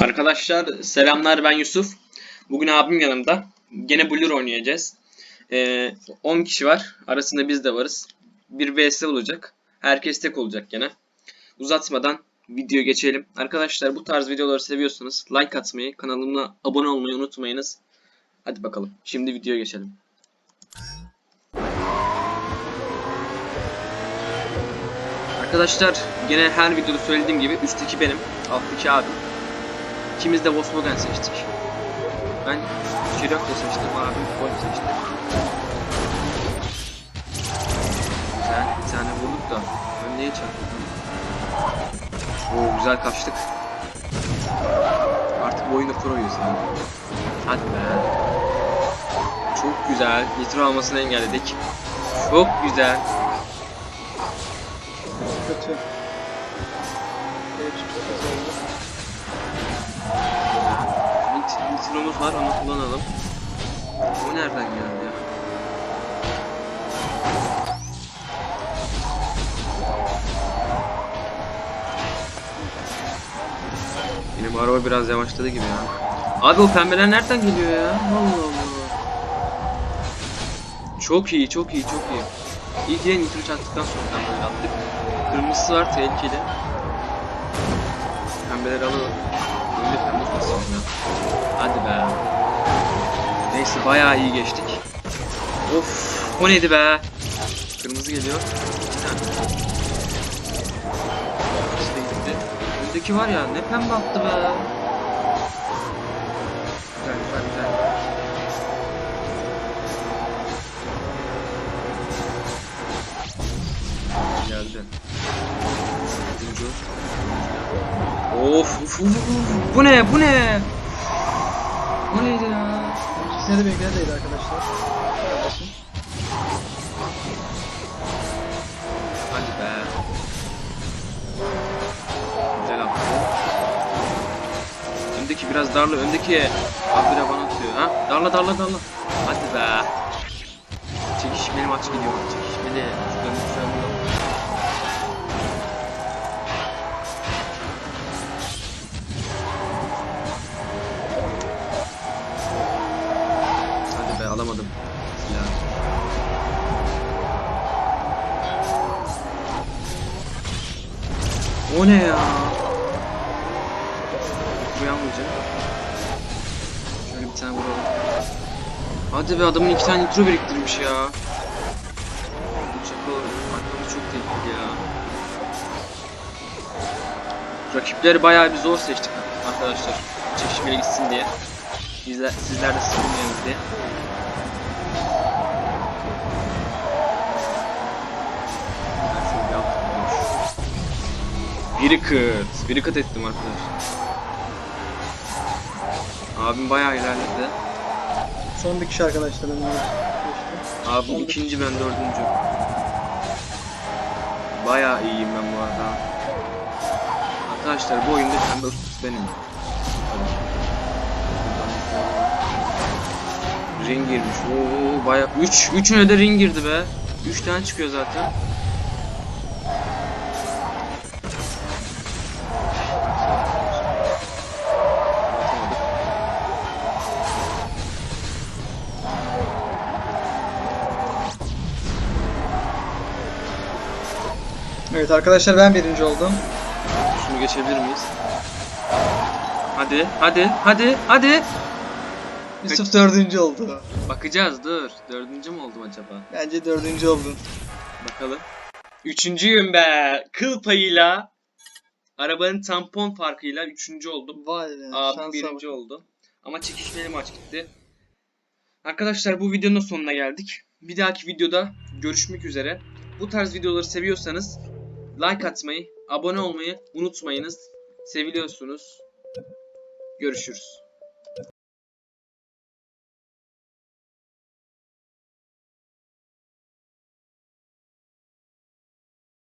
Arkadaşlar selamlar ben Yusuf. Bugün abim yanımda. Gene Blur oynayacağız. Ee, 10 kişi var. Arasında biz de varız. Bir vs olacak. Herkes tek olacak gene. Uzatmadan video geçelim. Arkadaşlar bu tarz videoları seviyorsanız like atmayı, kanalıma abone olmayı unutmayınız. Hadi bakalım. Şimdi videoya geçelim. Arkadaşlar gene her videoda söylediğim gibi üstteki benim, alttaki abim. İkimiz de Volkswagen seçtik. Ben Cherokee seçtim, abim Golf seçti. Güzel, bir tane vurduk da önleye çarptık. Oo güzel kaçtık. Artık bu oyunu proyuz yani. Hadi be. Çok güzel. Nitro almasını engelledik. Çok güzel. Kötü. Evet, çok kötü Nitromuz var onu kullanalım. O nereden geldi ya? Benim araba biraz yavaşladı gibi ya. Abi o pembeler nereden geliyor ya? Allah Allah. Çok iyi, çok iyi, çok iyi. İyi ki de nitro çaktıktan sonra pembeleri attık. Kırmızısı var tehlikeli. Pembeleri alalım. Önde pembe basıyorum ya. Bayağı iyi geçtik. Of, o neydi be? Kırmızı geliyor. İşte gitti. Öndeki var ya ne pembe attı be. Güzel güzel güzel. Geldi. Üçüncü. Of, uf, uf, uf. Bu ne? Bu ne? Bu neydi ya? İkisine de beklerdeydi arkadaşlar. Hadi be. Güzel attı. Öndeki biraz darla. Öndeki abi bana atıyor. Ha? Darla darla darla. Hadi be. Çekişmeli maç gidiyor. Çekişmeli. Şuradan şuradan O ne ya? Buraya almayacağım. Şöyle bir tane vuralım. Hadi be adamın iki tane nitro biriktirmiş ya. Çakal aklımda çok tehlikeli ya. Rakipleri bayağı bir zor seçtik arkadaşlar. Çekişmeli gitsin diye. Bizler, sizler de sıkılmayınız diye. Biri kıt. Biri kıt ettim arkadaşlar. Abim bayağı ilerledi. Son bir kişi arkadaşlar önüne geçti. Abim Son ikinci ben dördüncü. Bayağı iyiyim ben bu arada. Arkadaşlar bu oyunda pembe ustası benim. Ring girmiş. Oo bayağı. Üç, üçüne de ring girdi be. Üç tane çıkıyor zaten. Evet arkadaşlar ben birinci oldum. Şunu geçebilir miyiz? Hadi, hadi, hadi, hadi. Yusuf dördüncü oldu. Bakacağız dur. Dördüncü mü oldum acaba? Bence dördüncü oldun. Bakalım. Üçüncüyüm be. Kıl payıyla. Arabanın tampon farkıyla üçüncü oldum. Vay be. Abim birinci bak. oldu. Ama çekişmeli maç gitti. Arkadaşlar bu videonun sonuna geldik. Bir dahaki videoda görüşmek üzere. Bu tarz videoları seviyorsanız like atmayı, abone olmayı unutmayınız. Seviliyorsunuz. Görüşürüz.